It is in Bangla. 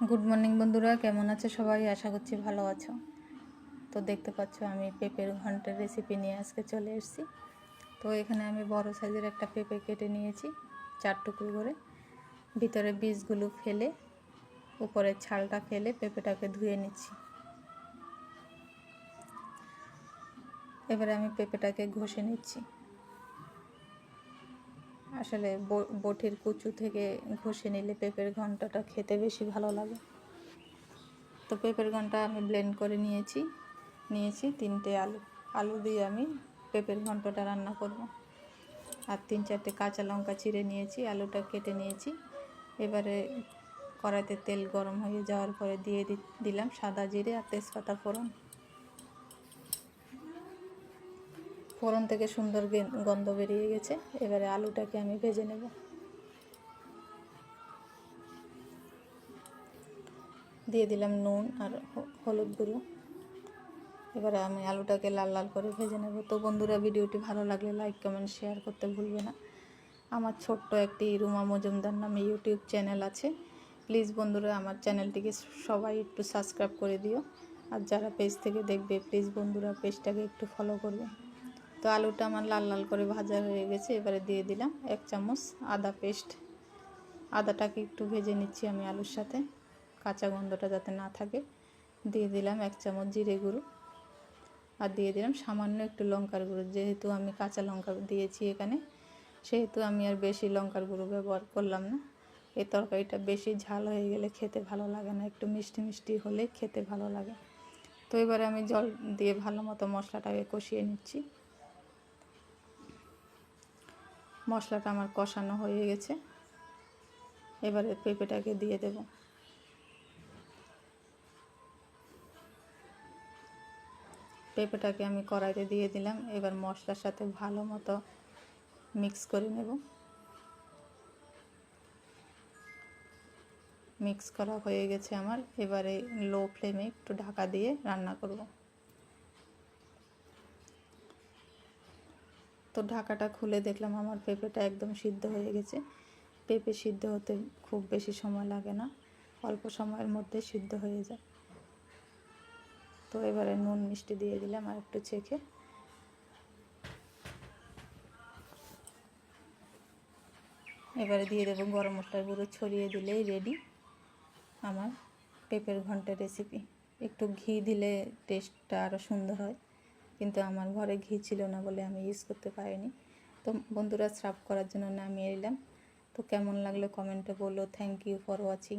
গুড মর্নিং বন্ধুরা। কেমন আছো সবাই? আশা করছি ভালো আছো। তো দেখতে পাচ্ছ, আমি পেঁপের ঘণ্টার রেসিপি নিয়ে আজকে চলে এসেছি। তো এখানে আমি বড় সাইজের একটা পেঁপে কেটে নিয়েছি, চার টুকরো করে। ভিতরে বীজগুলো ফেলে উপরের ছালটা ফেলে পেঁপেটাকে ধুয়ে নিচ্ছি। এবারে আমি পেঁপেটাকে ঘষে নিচ্ছি। আসলে বটির কুচু থেকে ঘষে নিলে পেঁপের ঘন্টটা খেতে বেশি ভালো লাগে। তো পেঁপের ঘণ্টা আমি ব্লেন্ড করে নিয়েছি নিয়েছি তিনটে আলু। আলু দিয়ে আমি পেঁপের ঘন্টটা রান্না করব। আর তিন চারটে কাঁচা লঙ্কা চিড়ে নিয়েছি, আলুটা কেটে নিয়েছি। এবারে কড়াইতে তেল গরম হয়ে যাওয়ার পরে দিয়ে দিলাম সাদা জিরে আর তেজপাতা ফোড়ন। ফোড়ন থেকে সুন্দর গন্ধ বেরিয়ে গেছে। এবারে আলুটাকে আমি ভেজে নেব। দিয়ে দিলাম নুন আর হলুদ গুঁড়ো। এবারে আমি আলুটাকে লাল লাল করে ভেজে নেব। তো বন্ধুরা, ভিডিওটি ভালো লাগলে লাইক কমেন্ট শেয়ার করতে ভুলবে না। আমার ছোট্ট একটি রুমা মজুমদার নামে ইউটিউব চ্যানেল আছে। প্লিজ বন্ধুরা, আমার চ্যানেলটিকে সবাই একটু সাবস্ক্রাইব করে দিও। আর যারা পেজ থেকে দেখবে, প্লিজ বন্ধুরা পেজটাকে একটু ফলো করবে। তো আলুটা আমার লাল লাল করে ভাজা হয়ে গেছে, এবারে দিয়ে দিলাম এক চামচ আদা পেস্ট। আদাটাকে একটু ভেজে নিচ্ছি আমি আলুর সাথে, কাঁচা গন্ধটা যাতে না থাকে। দিয়ে দিলাম এক চামচ জিরে গুঁড়ো আর দিয়ে দিলাম সামান্য একটু লঙ্কার গুঁড়ো। যেহেতু আমি কাঁচা লঙ্কা দিয়েছি এখানে, সেহেতু আমি আর বেশি লঙ্কার গুঁড়ো ব্যবহার করলাম না। এই তরকারিটা বেশি ঝাল হয়ে গেলে খেতে ভালো লাগে না, একটু মিষ্টি মিষ্টি হলে খেতে ভালো লাগে। তো এবারে আমি জল দিয়ে ভালো মতো মশলাটাকে কষিয়ে নিচ্ছি। মশলাটা আমার কষানো হয়ে গেছে। এবারে পেঁপেটাকে দিয়ে দেব। পেঁপেটাকে আমি কড়াইতে দিয়ে দিলাম। এবার মশলার সাথে ভালো মতো মিক্স করে নেব। মিক্স করা হয়ে গেছে আমার। এবারে লো ফ্লেমে একটু ঢাকা দিয়ে রান্না করব। তো ঢাকাটা খুলে দেখলাম আমার পেঁপেটা একদম সিদ্ধ হয়ে গেছে। পেঁপে সিদ্ধ হতে খুব বেশি সময় লাগে না, অল্প সময়ের মধ্যে সিদ্ধ হয়ে যায়। তো এবারে নুন মিষ্টি দিয়ে দিলাম আর একটু চেখে। এবারে দিয়ে দেবো গরম মশলার গুঁড়ো, ছড়িয়ে দিলেই রেডি আমার পেঁপের ঘন্টের রেসিপি একটু ঘি দিলে টেস্টটা আরও সুন্দর হয়। কিন্তু আমার ঘরে ঘি ছিল না বলে আমি ইউজ করতে পারিনি। তো বন্ধুরা সার্ভ করার জন্য নামিয়ে নিলাম। তো কেমন লাগল কমেন্টে বলল থ্যাংক ইউ ফর ওয়াচিং